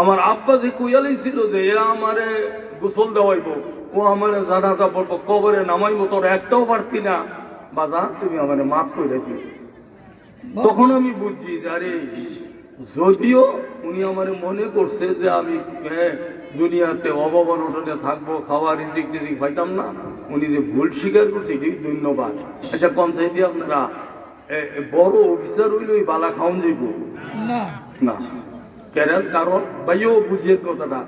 আমার আব্বা যে কুয়ালি ছিল যে এ আমারে গোসল দেওয়াইব ও আমারে জানাজা পড়ব কবরে নামাইবো তোর একটাও পারতি না। বাজা তুমি আমারে মাফ করে দিও। তখন আমি বুঝছি যে আরে যদিও উনি আমার মনে করছে যে আমি হ্যাঁ, দুনিয়াতে অভাব অনটনে থাকব খাওয়া রিজিক টিজিক পাইতাম না উনি যে ভুল স্বীকার করছে এটাই ধন্যবাদ। আচ্ছা পঞ্চায়েতে আপনারা বড় অফিসার হইলে ওই বালা খাওয়ান যাইব? না। না। কেন কারণ ভাইও বুঝিয়ে কথাটা।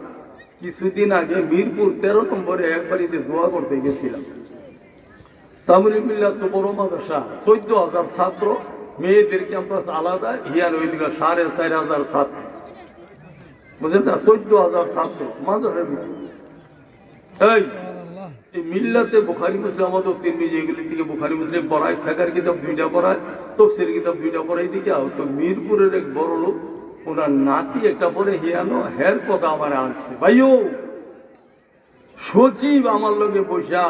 কিছুদিন আগে মিরপুর তেরো নম্বরে এক বাড়িতে দোয়া করতে গেছিলাম। তামিল মিল্লা তো বড় মাদ্রাসা, চোদ্দ হাজার ছাত্র মেয়েদের ক্যাম্পাস আলাদা, হিয়ার ওইদিকে সাড়ে চার হাজার ছাত্র। বুঝলেন না? চোদ্দ হাজার ছাত্র, মাদ্রাসার ভিতরে। এই এই মিল্লাতে বুখারি মুসলিম, আমাদের তিরমিজি এগুলি থেকে বুখারি মুসলিম পড়ায়, ফেকার কিতাব দুইটা পড়ায়, তফসির কিতাব দুইটা পড়াই দিকে তো মিরপুরের এক বড় লোক ওনার নাতি একটা পরে হিয়ানো হের কথা আমার আনছে। ভাইও সচিব আমার লগে বসা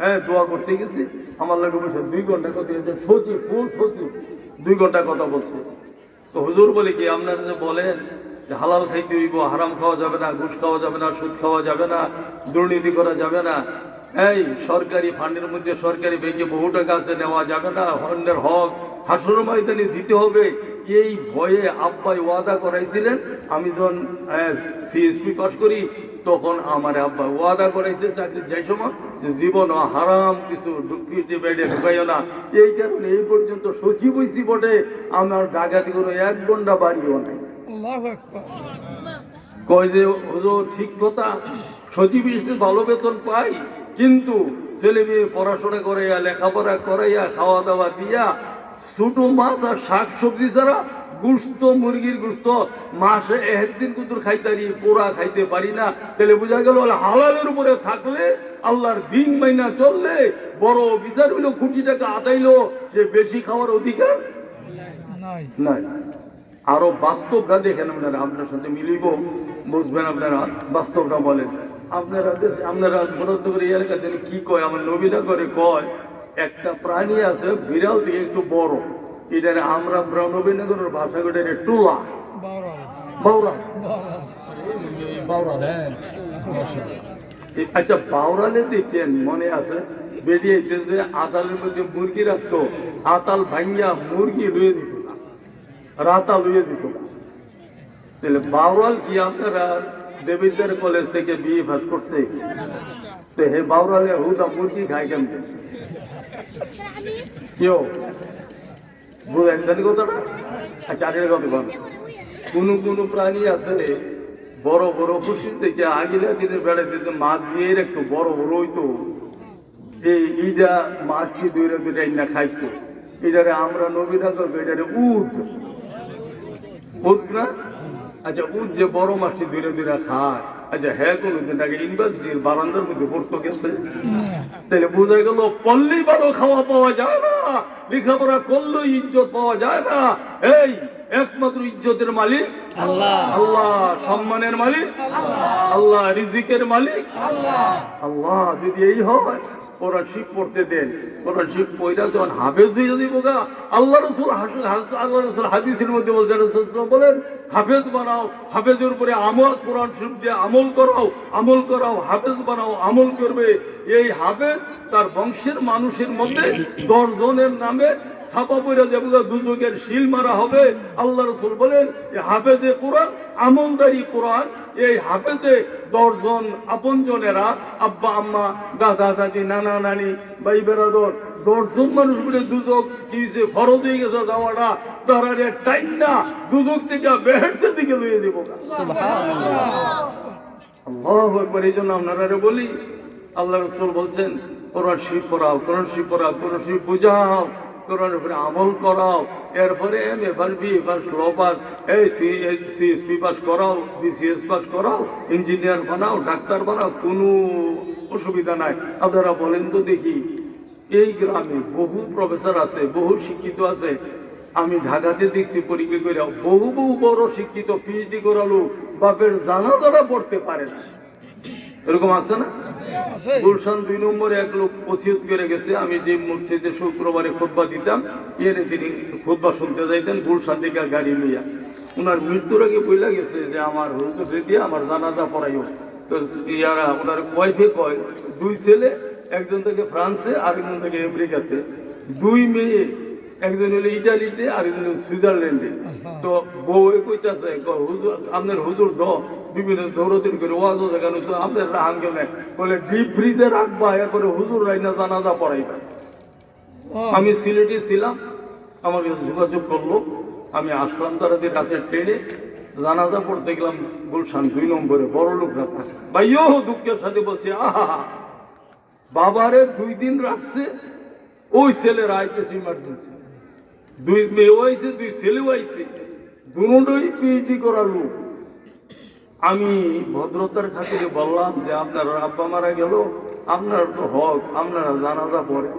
হ্যাঁ দোয়া করতে গেছি। আমার লগে বসে দুই ঘণ্টা কথা হয়েছে সচিব ফুল সচিব দুই ঘণ্টা কথা বলছে। তো হুজুর বলে কি, আপনারা যে বলেন যে হালাল খাইতে হইব, হারাম খাওয়া যাবে না, ঘুষ খাওয়া যাবে না, সুদ খাওয়া যাবে না, দুর্নীতি করা যাবে না, এই সরকারি ফান্ডের মধ্যে সরকারি ব্যাংকে বহু টাকা আছে, নেওয়া যাবে না, অন্যের হক হাসর ময়দানে দিতে হবে। এই ভয়ে আব্বাই ওয়াদা করাইছিলেন। আমি যখন সিএসপি পাস করি তখন আমার আব্বা ওয়াদা করাইছে চাকরির যাই সময় যে জীবন হারাম কিছু ঢুকিয়ে বেডে ঢুকাইও না। এই কারণে এই পর্যন্ত সচিব হইছি বটে। আমার ডাকাতি করে এক ঘণ্টা বাড়িও নাই। কয় যে হুজুর ঠিক কথা। সচিব হিসেবে ভালো বেতন পাই কিন্তু ছেলে মেয়ে পড়াশোনা করাইয়া লেখাপড়া করাইয়া খাওয়া দাওয়া দিয়া ছোট মাছ আর শাক সবজি ছাড়া গুস্ত মুরগির গুস্ত মাসে একদিন কুতুর খাইতারি পোড়া খাইতে পারি না। তাহলে বোঝা গেল হালালের উপরে থাকলে আল্লাহর দিন মাইনা চললে বড় বিচার হইল কোটি টাকা আদাইলো যে বেশি খাওয়ার অধিকার নাই। আরও বাস্তবটা দেখেন আপনারা আপনার সাথে মিলিব বুঝবেন আপনারা বাস্তবটা বলেন। আপনারা আপনারা বরাদ্দ করে এলাকাতে কি কয়? আমার নবীরা করে কয় একটা প্রাণী আছে বিড়াল থেকে একটু বড়। এটারে আমরা ব্রা- নবীনগরের ভাষা করে এটা টুলা। বাউরা। বাউরা। বাউরা আচ্ছা বাউরালে দেখেন মনে আছে? বেরিয়ে যে আতালের মধ্যে মুরগি রাখতো আতাল ভাঙ্গিয়া মুরগি লুয়ে দিত না। রাতা লুয়ে দিত না। তাহলে বাউরাল কি আপনারা দেবিদ্যার কলেজ থেকে বিয়ে পাস করছে? তো হে বাউরালে হুদা মুরগি খায় কেমন? কথাটা কথা? বল প্রাণী আছে, বড় বড় থেকে আগিলা দিনের বেড়া দিতে মাছ দিয়ে একটু বড় বড় হইতো। এই ইটা দুইটা দুইটা না খাইতো। এটারে আমরা নবীরা তো এটারে উদ। উদ না? আচ্ছা উদ যে বড় মাছটি দুইটা দুইটা খায়। আচ্ছা হ্যাঁ কোন আগে ইউনিভার্সিটির বারান্দার মধ্যে পড়তো গেছে। তাহলে বোঝা গেল পল্লী বারো খাওয়া পাওয়া যায় না লেখাপড়া করলেও ইজ্জত পাওয়া যায় না। এই একমাত্র ইজ্জতের মালিক আল্লাহ। আল্লাহ সম্মানের মালিক আল্লাহ রিজিকের মালিক আল্লাহ। আল্লাহ যদি এই হয় ওরা শিখ পড়তে দেন কোরআন শিখ পয়লা যখন হাফেজ হয়ে যদি বোকা আল্লাহ রসুল আল্লাহ রসুল হাদিসের মধ্যে বলছেন রসুল বলেন, হাফেজ বানাও, হাফেজের উপরে আমল, কোরআন শিখ দিয়ে আমল করাও আমল করাও, হাফেজ বানাও, আমল করবে। এই হাফেজ তার বংশের মানুষের মধ্যে দশ জনের নামে ছাপা পড়ে যাবে দুজকের শিল মারা হবে। আল্লাহ রসুল বলেন এই হাফেজে কোরআন আমলদারি কোরআন এই হাফেজে দশজন আপনজনেরা আব্বা আম্মা দাদা দাদি নানা নানি ভাই বেড়াদর দশজন মানুষ বলে দুজক কি হয়েছে ফরজ হয়ে গেছে যাওয়াটা তারা রে টাইম না দুজক থেকে বেহেরতে দিকে লইয়ে দেবো আল্লাহ একবার এই জন্য আপনারা বলি আল্লাহ রসুল বলছেন, কোরআন শিব পড়াও, কোরআন শিব পড়াও, কোরআন শিব বুঝাও কোরআনের উপরে আমল করাও, এরপরে M A pass B pass law pass এই সি সিএসপি পাস করাও বিসিএস পাস করাও, ইঞ্জিনিয়ার বানাও, ডাক্তার বানাও, কোনো অসুবিধা নাই। আপনারা বলেন তো দেখি, এই গ্রামে বহু প্রফেসর আছে, বহু শিক্ষিত আছে। আমি ঢাকাতে দেখছি পরীক্ষা করে বহু বহু বড় শিক্ষিত পিএইচডি করালো, বাপের জানা তারা পড়তে পারে না। এরকম আছে না? গুলশান দুই নম্বরে এক লোক ওসিয়ত করে গেছে, আমি যে মসজিদে শুক্রবারে খোদবা দিতাম এর তিনি খোদবা শুনতে যাইতেন, গুলশান থেকে গাড়ি লইয়া। ওনার মৃত্যুর আগে বইলা গেছে যে আমার হুজুর দিয়ে আমার জানাজা পড়াইও। তো ইয়ারা ওনার ওয়াইফে কয়, দুই ছেলে, একজন থেকে ফ্রান্সে আরেকজন থেকে আমেরিকাতে। দুই মেয়ে একজন হলো ইটালিতে আর একজন সুইজারল্যান্ডে তো বউ কইতাছে আপনার হুজুর দ বিভিন্ন দৌড়দিন করে ওয়াজ দেখানো তো আপনার রাহান কেন বলে ডিপ ফ্রিজে রাখবা এরপরে হুজুর রাইনা জানাজা পড়াইবা। আমি সিলেটে ছিলাম আমার কাছে যোগাযোগ করল। আমি আসলাম তারা দিয়ে রাতের ট্রেনে জানাজা পড়তে গেলাম গুলশান দুই নম্বরে বড় লোকরা ভাইও দুঃখের সাথে বলছে আহা বাবারে দুই দিন রাখছে ওই ছেলের আইতেছে ইমার্জেন্সি দুই মেয়েও আইছে দুই ছেলেও আইছে দুটোই পিএইচডি করার লোক। আমি ভদ্রতার খাতিরে বললাম যে, আপনার আব্বা মারা গেল, আপনার তো হক, আপনারা জানাজা পড়ে।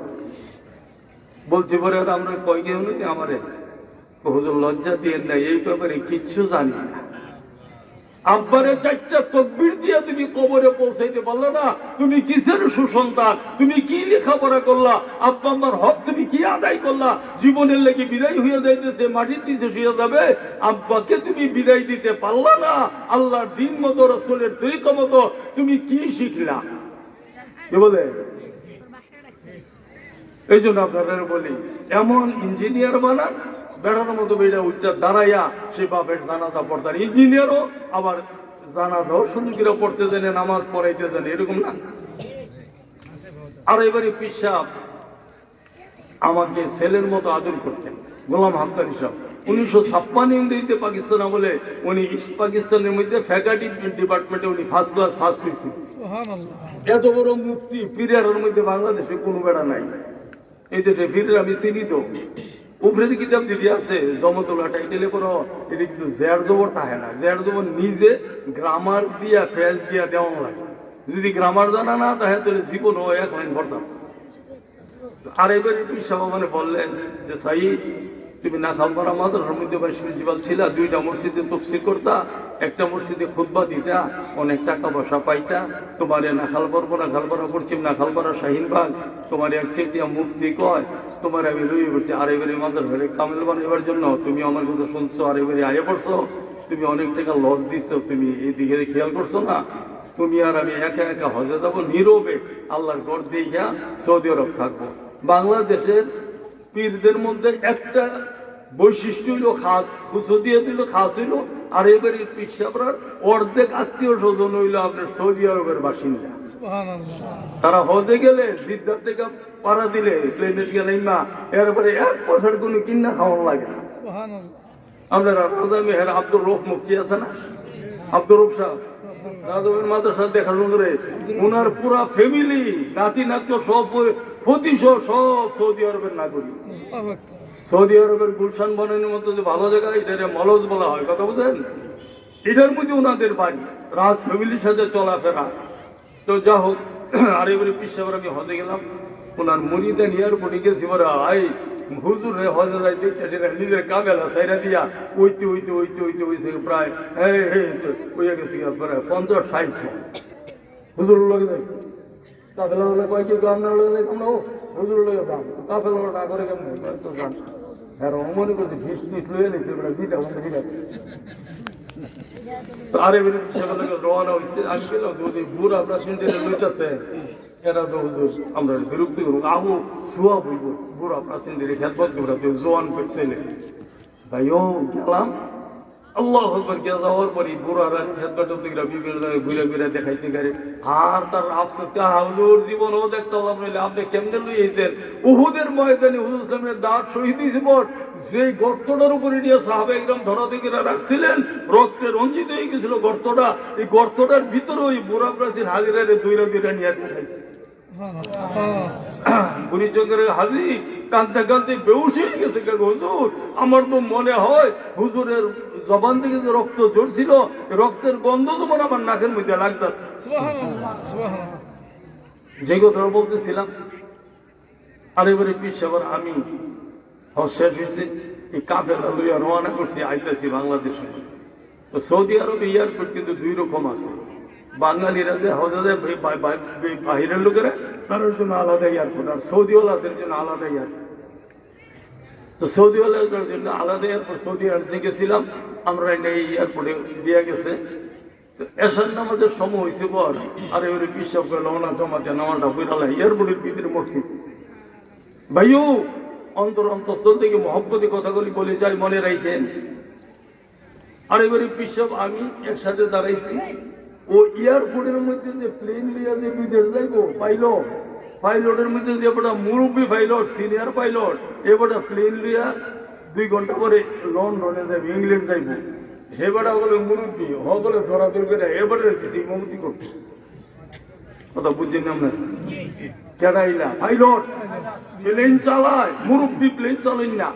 বলছি পরে আমরা কয় কেউ নেই আমারে লজ্জা দিয়ে না এই ব্যাপারে কিচ্ছু জানি না। আব্বারে চারটা তকবির দিয়ে তুমি কবরে পৌঁছাইতে পারলে না। তুমি কিসের সুসন্তান? তুমি কি লেখাপড়া করলা? আব্বা আমার হক তুমি কি আদায় করলা? জীবনের লেগে বিদায় হয়ে যাইতেছে, মাটির নিচে শুয়ে যাবে। আব্বাকে তুমি বিদায় দিতে পারলা না। আল্লাহর দিন মতো, রসুলের তরিকা মতো তুমি কি শিখলা? কি বলে? এই জন্য আপনারা বলি, এমন ইঞ্জিনিয়ার বানান বেড়ানোর মতো বেড়া উঠটা দাঁড়াইয়া সে বাপের জানাজা পড়তার। ইঞ্জিনিয়ারও আবার জানাজাও সুন্দর করে পড়তে জানে নামাজ পড়াইতে জানে এরকম না? আর এবারে পিসাব আমাকে ছেলের মতো আদর করতেন গোলাম হাক্কানি সাহেব। উনিশশো ছাপ্পান্ন ইংরেজিতে পাকিস্তান আমলে উনি ইস্ট পাকিস্তানের মধ্যে ফ্যাকাল্টি ডিপার্টমেন্টে উনি ফার্স্ট ক্লাস ফার্স্ট হয়েছেন এত বড় মুক্তি পিরিয়ারের মধ্যে বাংলাদেশে কোনো বেড়া নাই। এই যে রেফির আমি চিনি তো। উপরের কিতাব যদি আছে, জমতলা টাইটেলে কোনো এটা কিন্তু জের জবর থাকে না। জের জবর নিজে গ্রামার দিয়া ফেজ দিয়া দেওয়া লাগে। যদি গ্রামার জানা না তাহলে তোর জীবন ও এক লাইন ভরতাম। আর এবার পিসা মানে বললেন যে সাই তুমি না খালপাড়া মাদ্রাসার মধ্যে বাইশের জীবন ছিলা, দুইটা মসজিদে তফসিল করতা, একটা মসজিদে খুতবা দিতা, অনেক টাকা পয়সা পাইতা, তোমার নাখাল পর্ব নাখালপাড়া পশ্চিম নাখালপাড়া শাহিনবাগ তোমার এক চেটিয়া মুফতি কয়, তোমার আমি লইয়ে পড়ছি আর এবারে মাদ্রাসারে কামেল বানাইবার জন্য তুমি আমার কথা শুনছো, আর এবারে আয়ে পড়ছো, তুমি অনেক টাকা লস দিছো, তুমি এইদিকে খেয়াল করছ না, তুমি আর আমি একা একা হজে যাব, নীরবে, আল্লাহর গড় দিয়া সৌদি আরব থাকব। বাংলাদেশের পীরদের মধ্যে একটা বৈশিষ্ট্য হইল খাস খুশো দিয়ে দিল খাস হইল। আর এবারে পিসাবরার অর্ধেক আত্মীয় স্বজন হইল আপনার সৌদি আরবের বাসিন্দা। তারা হজে গেলে জিদ্দার থেকে পাড়া দিলে প্লেনে গেলে না এরপরে এক বছর কোনো কিনা খাওয়ানো লাগে না। আপনার রাজা মেহের আব্দুর রফ মুক্তি আছে না? আব্দুর রফ সাহেব রাজবের মাদ্রাসা দেখাশোনা করে ওনার পুরা ফ্যামিলি নাতি নাত্য সব প্রতিশো সব সৌদি আরবের নাগরিক সৌদি আরবের গুলশান বনের মতো যে ভালো জায়গা এটা মলজ বলা হয় কথা বুঝেন এটার মধ্যে ওনাদের বাড়ি রাজ ফ্যামিলির সাথে চলাফেরা তো যা হোক আর এবারে পিসাবার আমি হজে গেলাম ওনার মুড়িতে এয়ারপোর্টে গেছি বলে আই হুজুর রে হজে যাই দেখতে সেটা নিজের কাবেলা সাইরা দিয়া ওইতে ওইতে ওইতে ওইতে ওইতে প্রায় এই এই ওই গেছি পঞ্চাশ ষাট হুজুর লগে যাই কাফেলা হলে কয় কি যাই আমরা ও, হুজুর লগে দাম কাফেলা না করে কেমন? তো জান আর মনে করছি, ফিস ফিস লয়ে নিচ্ছে ওটা দিতে আমাদের দিতে আরে বেরে সেখানে রওনা হইছে। আমি গেলাম যদি বুড়া প্রেসিডেন্টের লইতাছে, এরা তো হুজুর আমরা বিরক্তি করব। আবু সুয়া বইব বুড়া প্রেসিডেন্টের খেদমত করে তো জোয়ান পেছলে ভাইও গেলাম। আল্লাহ পরে ঘুরে ঘুরে আর তার হুজুর জীবন ও উহুদের হুজুর দাঁত শহীদ গর্তটার উপরে নিয়ে একদম রাখছিলেন, রক্তে রঞ্জিত হয়ে গেছিল গর্তটা। এই গর্তটার ভিতরে ওই বুড়া প্রাচীন হাজিরারে দুইরা দুইরা নিয়ে দেখাইছে। বুড়ি চোখের হাজি কাঁদতে কাঁদতে বেউস হয়ে গেছে হুজুর? আমার তো মনে হয় হুজুরের জবান থেকে যে রক্ত ঝরছিল রক্তের গন্ধ যেমন আমার নাকের মধ্যে লাগতেছে। যে কথাটা বলতেছিলাম আর এবারে পিসাবার আমি হজ শেষ হয়েছে এই কাফেলা লইয়া রওনা করছি আইতেছি বাংলাদেশে। তো সৌদি আরবে এয়ারপোর্ট কিন্তু দুই রকম আছে। বাঙালিরা যে হজে যায় বাহিরের লোকেরা, তাদের জন্য আলাদা এয়ারপোর্ট আর সৌদিওয়ালাদের জন্য আলাদা এয়ারপোর্ট তো সৌদি আরবের জন্য আলাদা এয়ারপোর্ট সৌদি আরবে গেছিলাম, আমরা এই এয়ারপোর্টে দিয়ে গেছে। তো এসার নামাজের সময় হয়েছে পর আর এবারে বিশ্বাস করে লওনা জমাতে নামাটা বইরালা এয়ারপোর্টের ভিতরে মসজিদ ভাইও অন্তর অন্তঃস্থল থেকে মহব্বতে কথাগুলি বলে যাই মনে রাখেন আর এবারে পিসব, আমি একসাথে দাঁড়াইছি। ও এয়ারপোর্টের মধ্যে যে প্লেন লিয়া যে বিদেশ যাইবো পাইলট পাইলটের মধ্যে যে বড় মুরব্বী পাইলট সিনিয়র পাইলট এবারে প্লেন লিয়া দুই ঘণ্টা পরে লন্ডনে যাইব, ইংল্যান্ড যাইব। হেবাটা হলে মুরব্বী হগলে ধরা ধরে করে এবারে কিছু ইমামতি করতে কথা বুঝছেন আপনার? কেডাইলা পাইলট প্লেন চালায়, মুরব্বী প্লেন চালাইন না।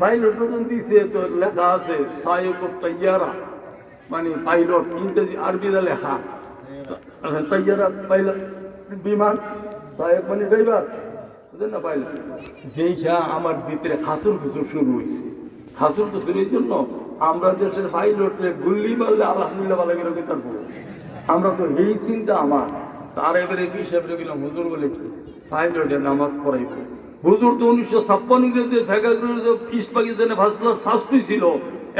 পাইলট দিছে তো লেখা আছে সায়ক তৈয়ারা মানে পাইলট ইংরেজি আরবিতে লেখা। তৈয়ারা পাইলট বিমান সায়ক মানে ড্রাইভার বুঝলেন না পাইলট দেখা আমার ভিতরে খাসুর খুচুর শুরু হয়েছে। খাসুর শুরু জন্য আমরা দেশের পাইলটে গুল্লি মারলে আলহামদুলিল্লাহ ভালো করে কি আমরা তো এই চিন্তা আমার। তার এবারে হিসাব রেখেছিলাম হুজুর বলে পাইলটে নামাজ পড়াইব। হুজুর তো উনিশশো ছাপ্পান্ন ফেগাগুলো ইস্ট পাকিস্তানে ছিল,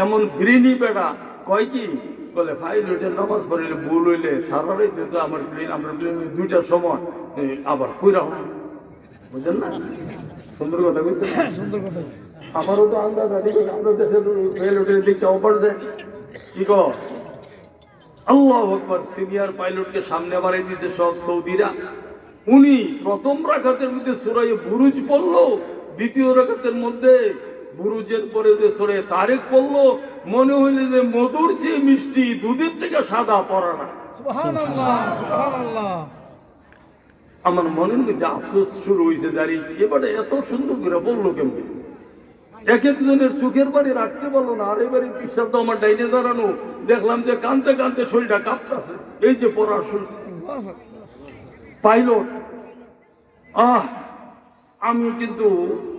এমন গ্রিনি বেটা কয় কি? বলে পাইলটে নামাজ পড়িলে ভুল হইলে সারা রাইতে তো আমার প্লেন আমার প্লেন দুইটার সময় আবার কইরা হয় বুঝলেন না? সুন্দর কথা কইছেন? সুন্দর কথা। আমারও তো আন্দাজ আছে আমরা দেশের পাইলটের দিকটা অপার যায়। কি কো আল্লাহ আকবর সিনিয়র পাইলটকে সামনে বাড়াই দিতে সব সৌদিরা। উনি প্রথম রাখাতের মধ্যে সুরাই বুরুজ পড়ল দ্বিতীয় রাখাতের মধ্যে বুরুজের পরে যে সরে তারেক পড়ল মনে হইলে যে মধুর চেয়ে মিষ্টি দুধের থেকে সাদা পড়া না। আমার মনের মধ্যে আফসোস শুরু হয়েছে দাঁড়িয়ে এবারে এত সুন্দর করে বলল কেমন? এক একজনের চোখের বাড়ি রাখতে পারল না আর এবারে বিশ্বাস তো আমার ডাইনে দাঁড়ানো। দেখলাম যে কানতে কানতে শরীরটা কাঁপতেছে এই যে পড়া শুনছি। পাইলট আহ আমি কিন্তু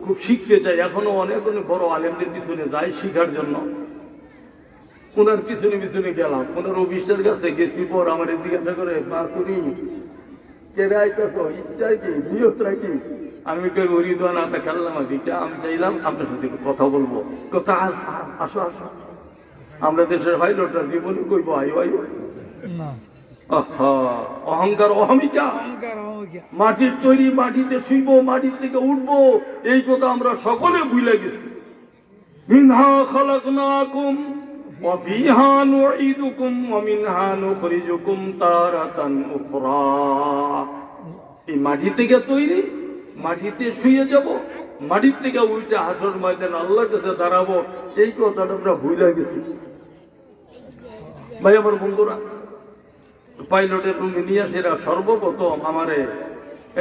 খুব শিখতে চাই। এখনও অনেক অনেক বড় আলেমদের পিছনে যাই শিখার জন্য। ওনার পিছনে পিছনে গেলাম। ওনার অফিসের কাছে গেছি, পর আমার জিজ্ঞাসা করে মা তুমি কেড়ে আইতেছ? ইচ্ছা কি? নিয়তরা কি? আমি খেললাম আমি চাইলাম আপনার সাথে কথা বলব। কথা আসো আসো। আমরা দেশের পাইলটরা জীবনে কইব আয়ো আয়ো। না। অহংকার অহমিকা। অহংকার মাটির তৈরি মাটিতে শুইব মাটির থেকে উঠব এই কথা আমরা সকলে ভুলে গেছি। মিনহা খালাকনাকুম ওয়া ফিহা নুঈদুকুম ওয়া মিনহা নুখরিজুকুম তারাতান উখরা। এই মাটি থেকে তৈরি মাটিতে শুয়ে যাব মাটির থেকে উল্টে হাসর ময়দান আল্লাহর কাছে দাঁড়াবো এই কথাটা আমরা ভুলে গেছি। ভাই আমার বন্ধুরা পাইলটের রুমে নিয়ে সেরা সর্বপ্রথম আমারে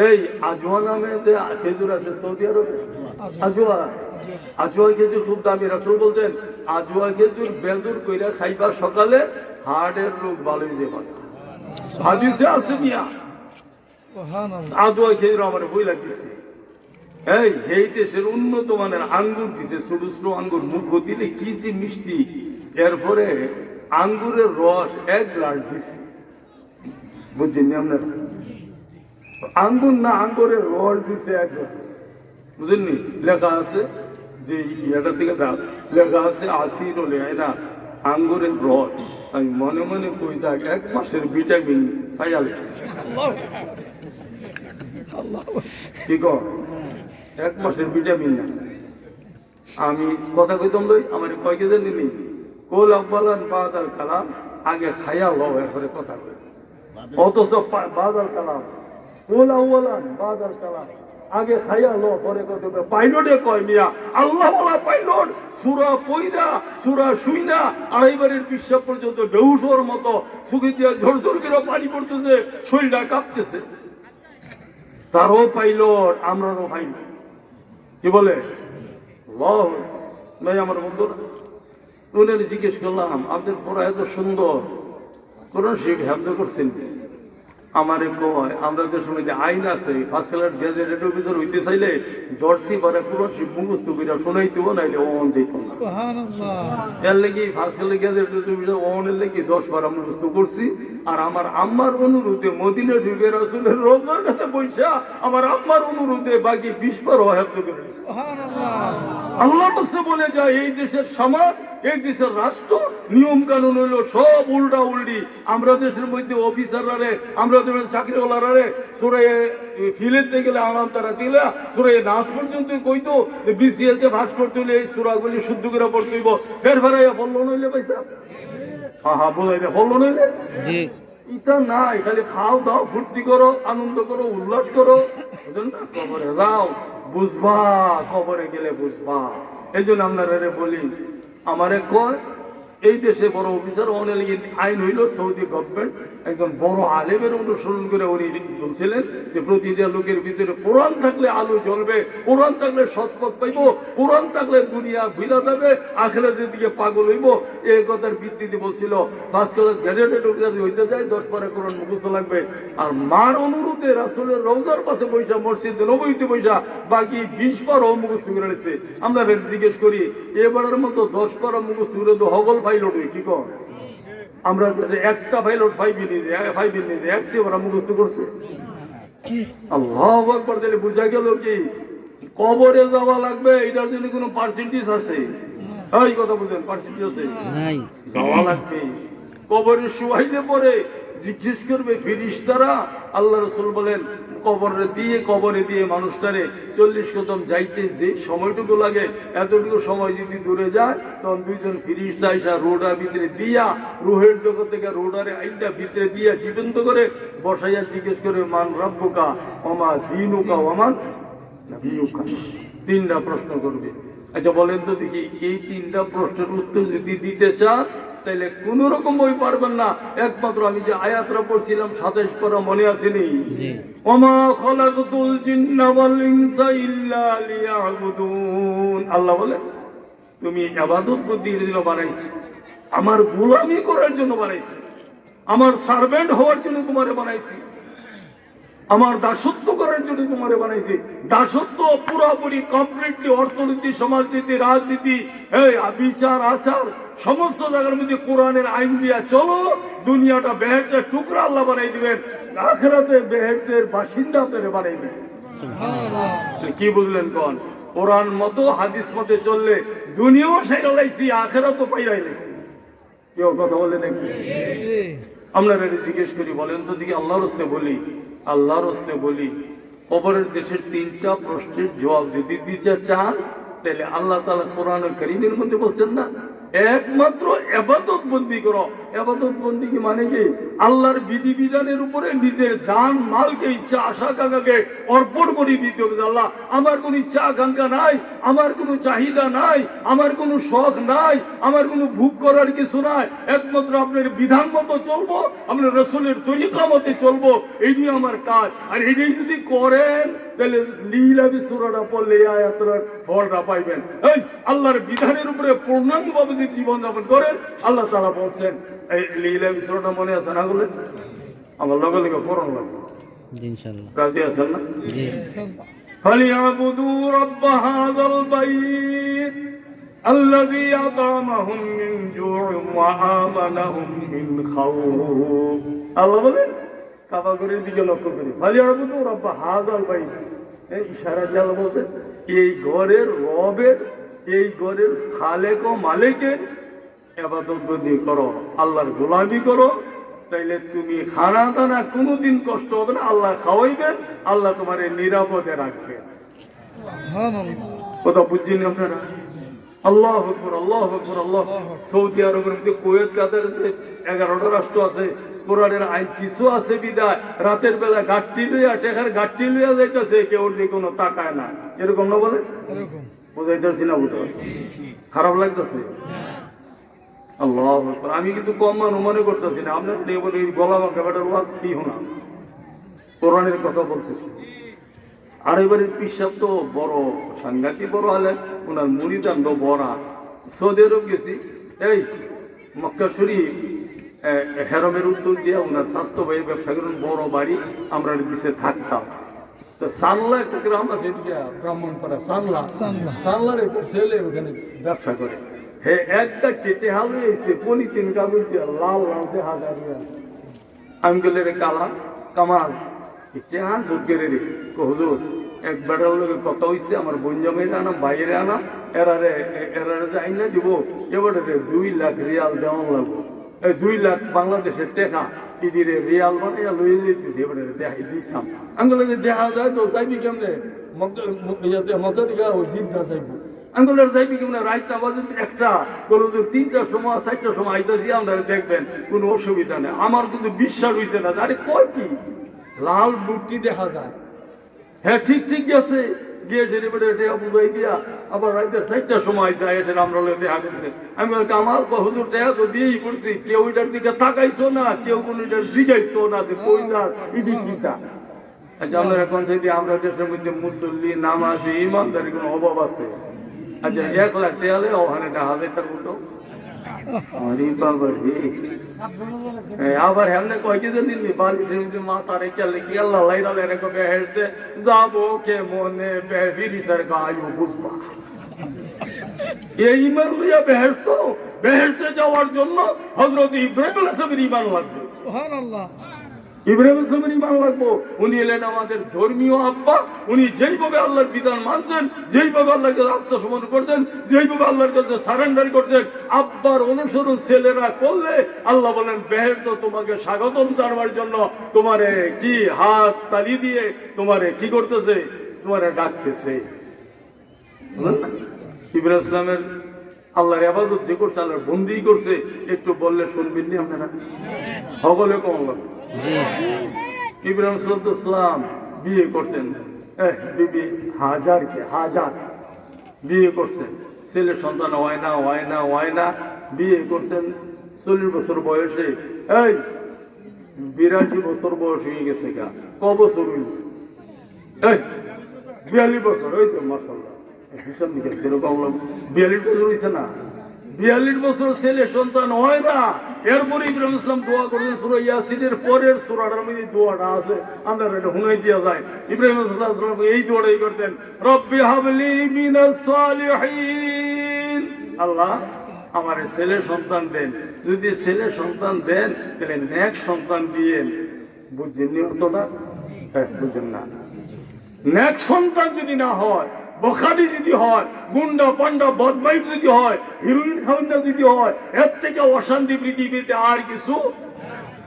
এই আজওয়া নামে যে খেজুর আছে সৌদি আরবে? আজওয়া আজওয়া খেজুর খুব দামি। রাসুল বলছেন আজওয়া খেজুর বেজুর কইরা খাইবা সকালে হার্টের রোগ ভালো হয়ে যাবে হাদিসে আছে মিয়া। আজওয়া খেজুর আমার বই লাগতেছে। এই এই দেশের উন্নত মানের আঙ্গুর দিছে ছোট ছোট আঙ্গুর মুখ দিলে কি যে মিষ্টি। এরপরে আঙ্গুরের রস এক গ্লাস দিছে। বুঝছেন আপনার আঙ্গুর না, আঙ্গুরের রড দিছে এক। গ্লাস বুঝলেননি লেখা আছে যে এটা থেকে দাও লেখা আছে আশি রলে না, আঙ্গুরের রড। আমি মনে মনে কই থাক, এক মাসের ভিটামিন আল্লাহু কি কর? এক মাসের ভিটামিন। না আমি কথা কইতাম লই, আমার কয় কেজি নিলি কোল আব্বালান বাদাল কালাম, আগে খাইয়া লও, এরপরে কথা কই অথচ বাদাল কালাম। কোল আউ্বালান বাদাল কালাম। আগে খাইয়া পরে পাইলটে কয় মিয়া, আল্লাহ বলা পাইলট। সুরা পইরা, সুরা শুইনা আড়াইবারের পিসাব পর্যন্ত বেহুসর মতো সুখে দিয়ে ঝর ঝর করে পানি পড়তেছে, শরীরটা কাঁপতেছে। তারও পাইলট, আমরারও পাইলট। কি বলে? ভাই আমার বন্ধুরা। উনারে জিজ্ঞেস করলাম, আপনার পড়া এত সুন্দর কোরআন শিখ হেফজ করছেন। আমারে কয় আমরা যে আইন আছে ফার্স্ট গ্যাজেটের ভিতর হইতে চাইলে কোরআন শিখ মুখস্থ করে নাইলে যেত এর লেগে ফার্স্ট গ্যাজেটের ভিতর লেগে দশ বার মুখস্থ করছি। আর আমার আম্মার অনুরোধে মদিনা ঢুকে রাসুলের রোজার কাছে পয়সা আমার আম্মার অনুরোধে বাকি বিশ বার হয়াত করে আল্লাহ বলে যায় এই দেশের সমাজ এই দেশের রাষ্ট্র নিয়ম কানুন হইল সব উল্টা উল্টি আমরা দেশের মধ্যে অফিসাররা রে আমরা দেবেন চাকরিওয়ালারা রে সরে ফিলেতে গেলে আরাম তারা দিলে সরে নাচ পর্যন্ত কইতো যে বিসিএস এ ভাস করতে হইলে এই সুরাগুলি শুদ্ধ করে পড়তে হইব। ফের ফেরাইয়া বলল নইলে পয়সা? হ্যাঁ হ্যাঁ বোঝাই দে বলল নইলে? জি। এটা নাই খালি খাও দাও ফুর্তি করো আনন্দ করো উল্লাস করো। কবরে যাও বুঝবা কবরে গেলে বুঝবা। এই জন্য আপনারা বলি আমারে কয় এই দেশে বড় অফিসার অনেক আইন হইল সৌদি গভর্নমেন্ট একজন বড় আলেমের অনুসরণ করে উনি বলছিলেন যে প্রতিটা লোকের ভিতরে কোরআন থাকলে আলো জ্বলবে, কোরআন থাকলে সৎপথ পাইব, কোরআন থাকলে দুনিয়া ভিলা যাবে, আখেরাতের দিকে পাগল হইব। এই কথার ভিত্তিতে বলছিল, ফার্স্ট ক্লাস গ্যাজেটেড অফিসার হইতে যায়, দশ পরে কোরআন মুখস্থ লাগবে। আর মার অনুরোধে রাসুলের রোজার পাশে পয়সা মসজিদ নবীতে পয়সা বাকি বিশ বার মুখস্থ করে আমরা জিজ্ঞেস করি, এবারের মতো দশ বার মুখস্থ করে তো হগল ফাইল উঠবে কি আমরা একটা পাইলট ফাইভ নিয়েছে ফাইভ একশো ওরা মুখস্থ করছে। আল্লাহ একবার দিলে বুঝা গেল কি? কবরে যাওয়া লাগবে এটার জন্য কোনো পার্সেন্টেজ আছে? এই কথা বুঝেন পার্সেন্টেজ আছে? যাওয়া লাগবে। কবরে শুয়াইলে পরে জিজ্ঞেস করবে ফিরিস তারা আল্লাহ রসুল বলেন কবরে দিয়ে কবরে দিয়ে মানুষটারে চল্লিশ কদম যাইতে যে সময়টুকু লাগে, এতটুকু সময় যদি দূরে যায়, তখন দুইজন ফিরিস দাইসা রোডার ভিতরে দিয়া, রুহের জগৎ থেকে রোডারে আইটা ভিতরে দিয়া জীবন্ত করে বসাইয়া জিজ্ঞেস করে, মান রব্বুকা অমা দিনুকা অমান তিনটা প্রশ্ন করবে। আচ্ছা বলেন তো দেখি, এই তিনটা প্রশ্নের উত্তর যদি দিতে চান তাহলে কোন রকম বই পারবেন না। একমাত্র আমি যে আয়াতরা পড়ছিলাম সাতাইশ পড়া মনে আসেনি। ওমা খলাকতুল জিন্না ওয়াল ইনসা ইল্লা লিয়াবুদুন। আল্লাহ বলে তুমি ইবাদত বুদ্ধি জন্য বানাইছি আমার গোলামি করার জন্য বানাইছি আমার সার্ভেন্ট হওয়ার জন্য তোমারে বানাইছি আমার দাসত্ব করার জন্য তোমারে বানাইছি। দাসত্ব পুরোপুরি কমপ্লিটলি অর্থনীতি সমাজনীতি রাজনীতি এই বিচার আচার সমস্ত জায়গার মধ্যে কোরআনের আইন দিয়া চলো দুনিয়াটা বেহেতের টুকরা আল্লাহ বানাই দিবেন আখেরাতে বেহেতের বাসিন্দা পেরে বানাই দিবেন। কি বুঝলেন কন? কোরআন মতো হাদিস মতে চললে দুনিয়াও সেটা লাইছি আখেরা তো পাইরাই লাইছি। কেউ কথা বলে নাকি? আমরা এটা জিজ্ঞেস করি বলেন তো দিকে আল্লাহর হস্তে বলি আল্লাহর হস্তে বলি, কবরের দেশের তিনটা প্রশ্নের জবাব যদি দিতে চান, তাহলে আল্লাহ তালা কোরআন করিমের মধ্যে বলছেন না একমাত্র এবাদত বন্দি করো। এবাদত বন্দি কি মানে কি? আল্লাহর বিধি বিধানের উপরে নিজের জান, মালকে, ইচ্ছা, আশা কাঙ্ক্ষাকে অর্পণ করে দিতে হবে আল্লাহ। আমার কোনো ইচ্ছা, আকাঙ্ক্ষা নাই, আমার কোনো চাহিদা নাই, আমার কোনো শখ নাই, আমার কোনো ভোগ করার কিছু নাই। একমাত্র আপনার বিধান মতো চলবো, আপনার রসুলের তরিকা মতে চলবো এই নিয়ে আমার কাজ। আর এটাই যদি করেন তাহলে লীলাবি সুরাটা পড়লে এই আয়াতটার ফলটা পাইবেন এই আল্লাহর বিধানের উপরে পূর্ণাঙ্গভাবে যদি জীবনযাপন করেন আল্লাহ তারা বলছেন এই লীলাবি সুরাটা মনে আছে না বলে আমার লগে লগে পড়ন লাগবে জি ইনশাল্লাহ রাজি আছেন না জি ইনশাআল্লাহ فليعبدوا رب هذا البيت الذي أطعمهم من جوع وآمنهم من خوف আল্লাহ বলেন কাবা করে দিকে লক্ষ্য করি। ফালিয়াবুদু রব্বা হাজাল ভাই। এই ইশারা জাল বলছেন এই ঘরের রবের এই ঘরের খালেক ও মালিকের এবাদত বন্দি করো আল্লাহর গোলামি করো তাইলে তুমি খানা দানা কোনোদিন কষ্ট হবে না আল্লাহ খাওয়াইবেন আল্লাহ তোমার নিরাপদে সুবহানাল্লাহ। কথা বুঝছেন আপনারা? আল্লাহ আকবর আল্লাহ আকবর আল্লাহ সৌদি আরবের মধ্যে কোয়েত কাতার এগারোটা রাষ্ট্র আছে কোরআনের আইন কিছু আছে বিদায়। রাতের বেলা গাঠটি লইয়া টেকার গাঠটি লইয়া যাইতেছে কেউ দিয়ে কোনো তাকায় না। এরকম না বলে? বুঝাইতেছি না বুঝতে খারাপ লাগতেছে? আল্লাহ আমি কিন্তু কম মান মনে করতেছি না। আপনার এই গলা বেটার ওয়াজ কি হোনা? কোরআনের কথা বলতেছি। আর এবারে পিসাব তো বড় সাংঘাতিক বড় হলেন। ওনার মুড়িদান্ড বড়া। সৌদি আরব গেছি। এই মক্কা শরীফ হেরমের উত্তর দিয়ে ওনার স্বাস্থ্য ভাই ব্যবসা করেন বড় বাড়ি আমরা দিছে থাকতাম। তো সানলা একটা গ্রাম আছে ব্রাহ্মণপাড়া সানলা সানলা। সানলার একটা ছেলে ওখানে ব্যবসা করে। হে একটা কেটে হালে এসে পলিথিন কাগজ দিয়ে লাল লাল দেখা যায় আমি গেলে রে কালা কামাল কেহান ঝুঁকে রে? কহুদুর এক বেটার লোকে কথা হইছে আমার বোন জমিয়ে আনাম বাইরে আনা এরারে এরারে যাই না দিব এবারে দুই লাখ রিয়াল দেওয়া লাগবো। এই দুই লাখ বাংলাদেশের টেকা ইদিরে রিয়াল মানে লই দিতেছি, এবারে দেখাই দিতাম। বলে দেখা যায় তো চাইবি কেমনে? মক্কা মক্কা দিকে ওই চিন্তা চাইব আঙ্গুলের যাইবি কেমন? রাইতা বাজে একটা কোনো যে তিনটার সময় চারটার সময় আইতেছি আপনারা দেখবেন, কোনো অসুবিধা নেই। আমার কিন্তু বিশ্বাস হইছে না আরে কয় কি? লাল বুটটি দেখা যায়। হ্যাঁ ঠিক ঠিক গেছে গিয়ে এটা বুঝাই দিয়া আবার রাইতে চারটার সময় যায় এসে আমরা লোক দেখা করছে আমি বলছি আমার হুজুর টেহা তো দিয়েই করছি কেউ এটার দিকে তাকাইছো না, কেউ কোনো এটার জিগাইছো না যে কইটা ইডি আচ্ছা আপনারা কোন সাইডে আমরা দেশের মধ্যে মুসল্লি, নামাজি, ইমানদারি কোনো অভাব আছে আচ্ছা এক লাখ ওখানে ডাহাবে তার উল্টো? আরে বাবা রে এই আবার হেমনে কয়েকে দিন সেমনি মাথা আল্লাহ লাইরা লেরে কো বেহেরতে যাব কে মনে বেহির গায়ু বুঝবা এই ইমান লইয়া বেহেস্ত বেহেস্তে যাওয়ার জন্য হযরত ইব্রাহিম আলাইহিস সালামের ইমান লাগবে। সুহান আল্লাহ ইব্রাহিম উনি এলেন ধর্মীয় উনি আল্লাহর বিধান মানছেন করছেন সারেন্ডার করছেন, আব্বার অনুসরণ ছেলেরা করলে আল্লাহ বলেন তো তোমাকে স্বাগতম জন্য তোমারে কি হাত তালি দিয়ে তোমারে কি করতেছে? তোমারে ডাকতেছে। ইব্রাহিম ইসলামের আল্লাহর আবাদত যে করছে আল্লাহর বন্দি করছে একটু বললে শুনবেন নি আপনারা? সকলে কম লাগবে ইব্রাহিম সালাম বিয়ে করছেন। বিবি হাজার কে? হাজার। বিয়ে করছেন ছেলে সন্তান হয় না হয় না হয় না। বিয়ে করছেন চল্লিশ বছর বয়সে। এই বিরাশি বছর বয়স হয়ে গেছে গা। ক বছর এই বিয়াল্লিশ বছর ওই তো মাসাল্লাহ বিয়াল্লিশ বছর না। বিয়াল্লিশ বছর ছেলে সন্তান হয় না। এরপরে ইব্রাহিম ইসলাম দোয়া পরের আছে। এটা দেওয়া যায় করতেন আল্লাহ আমার ছেলে সন্তান দেন। যদি ছেলে সন্তান দেন, তাহলে নেক সন্তান দিয়েন বুঝছেন অর্থটা হ্যাঁ বুঝছেন না। নেক সন্তান যদি না হয় বখারি যদি হয়, গুন্ডা পান্ডা বদমাইশ যদি হয়, হিরোইন খাউন্ডা যদি হয়, এর থেকে অশান্তি পৃথিবীতে আর কিছু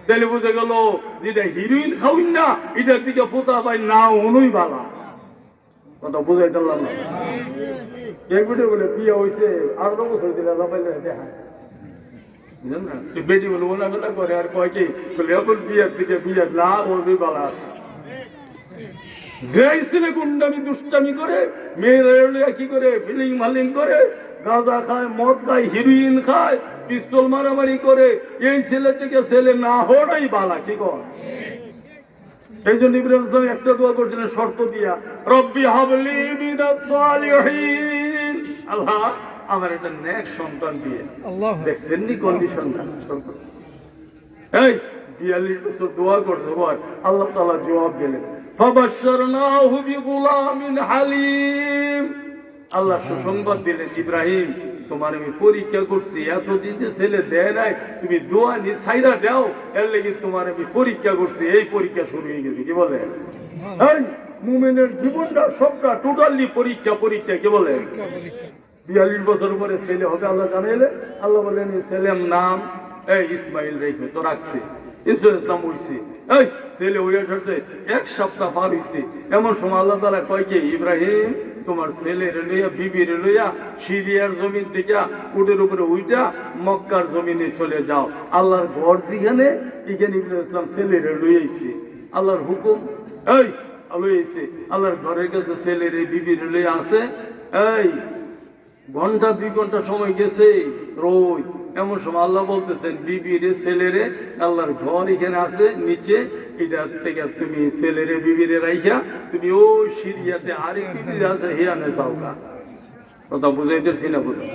তাহলে বুঝে গেল যেটা হিরোইন খাউন না এটার দিকে পোতা পাই না অনুই বালা। কথা বুঝাই দিলাম না। বিটে বলে বিয়ে হয়েছে আঠারো বছর দিলে লাপাইলে দেখা বেটি বলে বেলা করে আর কয় কি, বলে এখন বিয়ের দিকে বিয়ে না করবি বালা আছে। যে ছেলে গুন্ডামি দুষ্টামি করে মেয়েরা কি করে ফিলিং মালিং করে গাঁজা খায় মদ খায় হিরোইন খায় পিস্তল মারামারি করে এই ছেলে থেকে ছেলে না হওয়াটাই বালা কি কর? এই জন্য ইব্রাহিম ইসলাম একটা দোয়া করছিলেন শর্ত দিয়া রব্বি হাবলি সালিহিন। আল্লাহ আমার এটা নেক সন্তান দিয়ে আল্লাহ দেখছেন নি কন্ডিশনটা এই বিয়াল্লিশ বছর দোয়া করছে বল আল্লাহ তালা জবাব দিলেন। আল্লাহ সুসংবাদ দিলেন ইব্রাহিম তোমার আমি পরীক্ষা করছি এতদিন যে ছেলে দেয় নাই তুমি দোয়া নি সাইরা দাও এর লেগে তোমার আমি পরীক্ষা করছি এই পরীক্ষা শুরু হয়ে গেছে। কি বলে? মুমিনের জীবনটা সবটা টোটালি পরীক্ষা পরীক্ষা কি বলে? বিয়াল্লিশ বছর পরে ছেলে হবে আল্লাহ জানাইলে আল্লাহ বললেন এই ছেলের নাম এই ইসমাইল রেখে তো রাখছে। ইসুল ইসলাম উঠছে এই ছেলে হয়ে ধরছে এক সপ্তাহ হইছে এমন সময় আল্লাহ তালা কয় কি, ইব্রাহিম, তোমার ছেলের লইয়া, বিবির লইয়া সিরিয়ার জমিন থেকে উটের উপরে উইটা মক্কার জমিনে চলে যাও। আল্লাহর ঘর যেখানে, এখানে ইব্রাহিম ইসলাম ছেলের লইয়াইছে। আল্লাহর হুকুম, এই আল্লাহর ঘরের কাছে ছেলের, বিবির লইয়া আছে। এই ঘণ্টা, দুই ঘণ্টা সময় গেছে। রোজ এমন সময় আল্লাহ বলতেছেন, বিবি রে ছেলেরে আল্লাহর ঘর এখানে আছে, নিচে। এটা থেকে তুমি ছেলেরে বিবি রে রাইখা, তুমি ওই সিরিয়াতে আরেক বিবি আছে হিয়ানে চাওকা কথা বুঝাইতেছি না বুঝো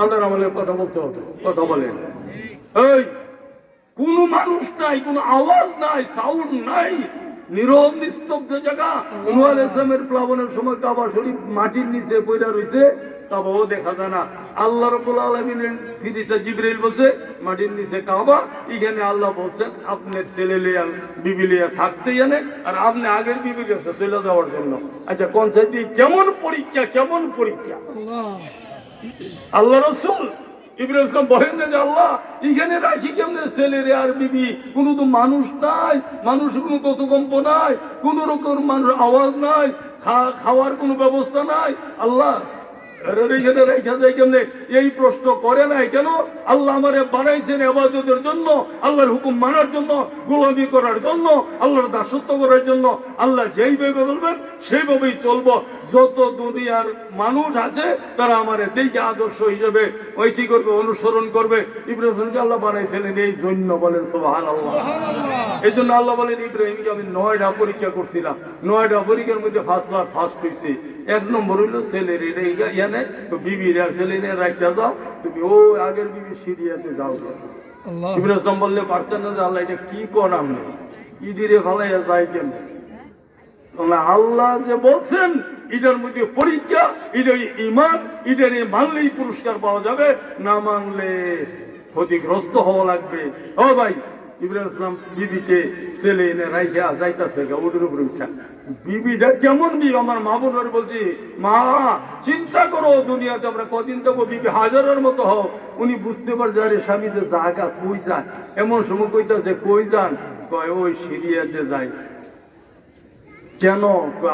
আল্লাহর আমলে কথা বলতে হবে, কথা বলেন। এই, কোন মানুষ নাই, কোন আওয়াজ নাই সাউন্ড নাই, নীরব, নিস্তব্ধ জায়গা। নুয়াল ইসলামের প্লাবনের সময় কাবা শরীফ মাটির নিচে পয়লা রয়েছে কাবাও দেখা যায় না। আল্লাহ রব্বুল আলমিনের ফিরিস্তা জিবরাইল বলছে মাটির নিচে কাবা এখানে আল্লাহ বলছেন আপনার ছেলে লিয়া বিবি লিয়া থাকতে জানে আর আপনি আগের বিবি গেছে চলে যাওয়ার জন্য। আচ্ছা কোন সাইডে কেমন পরীক্ষা কেমন পরীক্ষা? আল্লাহ। রসুল ইব্রাহিম ইসলাম বলেন না যে আল্লাহ এখানে রাখি কেমনে ছেলেরে আর বিবি? কোনো তো মানুষ নাই মানুষ কোনো কতকম্প নাই কোনো রকম মানুষ আওয়াজ নাই খাওয়ার কোনো ব্যবস্থা নাই। আল্লাহ কেমনে এই প্রশ্ন করে নাই কেন? আল্লাহ আমারে বানাইছেন আবাদতের জন্য আল্লাহর হুকুম মানার জন্য গোলামি করার জন্য আল্লাহর দাসত্ব করার জন্য আল্লাহ যেইভাবে বলবেন সেইভাবেই চলবো। যত দুনিয়ার মানুষ আছে তারা আমার দেখে আদর্শ হিসেবে ওই কি করবে অনুসরণ করবে। ইব্রাহিমকে আল্লাহ বানাইছিলেন এই জন্য বলেন সোহান আল্লাহ এই জন্য আল্লাহ বলেন ইব্রাহিমকে আমি নয়টা পরীক্ষা করছিলাম। নয়টা পরীক্ষার মধ্যে ফার্স্ট ক্লাস ফার্স্ট হয়েছি এক নম্বর হইল ছেলের তো বিবির আর ছেলে নিয়ে রাখতে দাও তুমি ও আগের বিবি সিরিয়াতে যাও। ইসলাম বললে পারতেন না যে আল্লাহ এটা কি করাম নেই ইদিরে ভালাইয়া যায় কেমন তাহলে আল্লাহ যে বলছেন এটার মধ্যে পরীক্ষা এটার ইমান এ মানলেই পুরস্কার পাওয়া যাবে না মানলে ক্ষতিগ্রস্ত হওয়া লাগবে। ও ভাই ইব্রাহিম ইসলাম বিবিকে ছেলে এনে যাইতাছে উপরে উঠা। কেমন আমার মা বলছি, মা, চিন্তা করো, দুনিয়াতে আমরা কদিন দেবো বিবি হাজারের মতো হও উনি বুঝতে পারছে, আরে জায়গা কই যান? এমন সময় কইতাছে, কই যান? কয়, ওই সিরিয়াতে যায় কেন?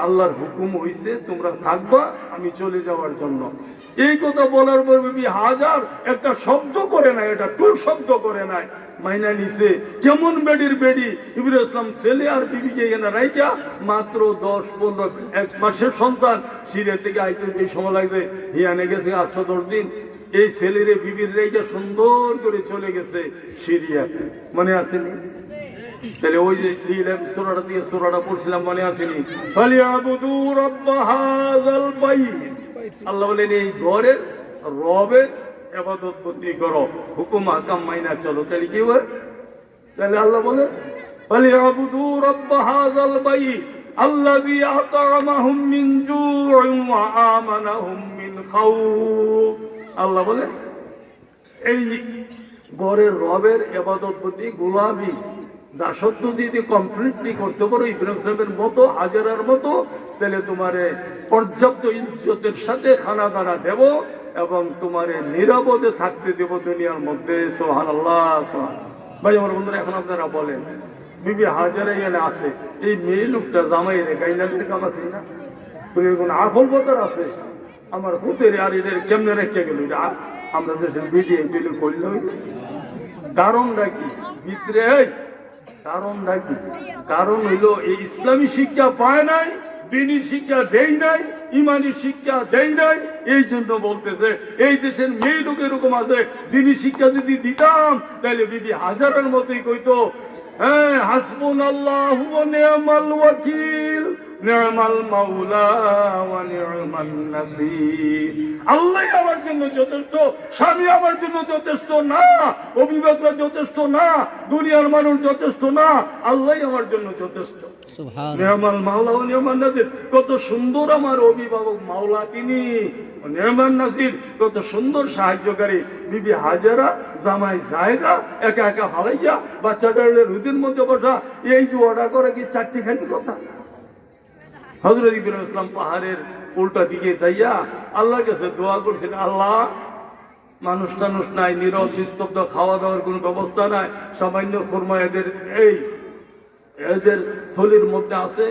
আল্লাহর হুকুম হইছে, তোমরা থাকবা, আমি চলে যাওয়ার জন্য। এই কথা বলার পর বিবি হাজার একটা শব্দ করে নাই, এটা টুর শব্দ করে নাই। মাইনা নিছে। কেমন বেডির বেডি? ইবুল ইসলাম ছেলে আর বিবিকে এখানে রাইকা মাত্র দশ, পনেরো, এক মাসের সন্তান। সিরিয়া থেকে আইতে যে সময় লাগবে, হিয়ানে গেছে আটশো দশ দিন। এই ছেলেরে বিবির রেখে সুন্দর করে চলে গেছে সিরিয়াতে। মনে আসেনি তাহলে ওই যে লিলাম সূরাটা দিয়ে সূরাটা পড়ছিলাম, মনে আসেনি আল্লাহ বলেন, এই ঘরের রবের এবাদত বন্দি করো, হুকুম হাকাম মাইনা চলো। তাহলে কি হয়? তাহলে আল্লাহ বলে বলে আবুদু রব্ব হাজাল বাই আল্লাযী আতামাহুম মিন জুউইন ওয়া আমানাহুম মিন খাউফ। আল্লাহ বলে, এই গরের রবের এবাদত প্রতি গোলামি দাসত্ব যদি কমপ্লিটলি করতে পারো ইব্রাহিম সাহেবের মতো, হাজারার মতো। তাহলে তোমারে পর্যাপ্ত ইজ্জতের সাথে খানা দানা দেবো। এবং তোমারে নিরাপদে থাকতে দেব দুনিয়ার মধ্যে সোহান আল্লাহ ভাই, আমার বন্ধুরা, এখন আপনারা বলেন, বিবি হাজারে গেলে আসে এই মেয়ে লোকটা জামাই রে গাইনাদের কাম আছে না। কোন আখল বদর আছে, আমার হুতের আর এদের কেমনে রেখে গেল? আমরা দেশের বিডিএ দিলে করল কারণটা কি? ভিতরে কারণটা কি? কারণ হইল, এই ইসলামী শিক্ষা পায় নাই, দিনী শিক্ষা দেয় নাই ইমানি শিক্ষা দেয় নাই, এই জন্য বলতেছে, এই দেশের মেয়ে লোক এরকম আছে, দিনী শিক্ষা যদি দিতাম, তাহলে দিদি হাজারের মতোই কইতো হ্যাঁ হাসবুন আল্লাহ ওয়াকিল নাসির। আল্লাহ আমার জন্য যথেষ্ট, স্বামী আমার জন্য যথেষ্ট না, অভিভাবকরা যথেষ্ট না, দুনিয়ার মানুষ যথেষ্ট না, আল্লাহ আমার জন্য যথেষ্ট। নেহমান মাওলা ও নেহমান নাসির কত সুন্দর আমার অভিভাবক মাওলা তিনি। নেহমান নাসির কত সুন্দর সাহায্যকারী। বিবি হাজারা, জামাই জায়গা, একা একা হারাইয়া বাচ্চাটার রুদির মধ্যে বসা, এই জোয়াটা করে কি চারটি খানি কথা? হজরত ইব্রাহিম ইসলাম পাহাড়ের উল্টা দিকে যাইয়া আল্লাহর কাছে দোয়া করছেন, আল্লাহ মানুষ টানুষ নাই, নীরব, নিস্তব্ধ খাওয়া দাওয়ার কোনো ব্যবস্থা নাই, সামান্য ফরমা এদের এই এদের থলির মধ্যে আছে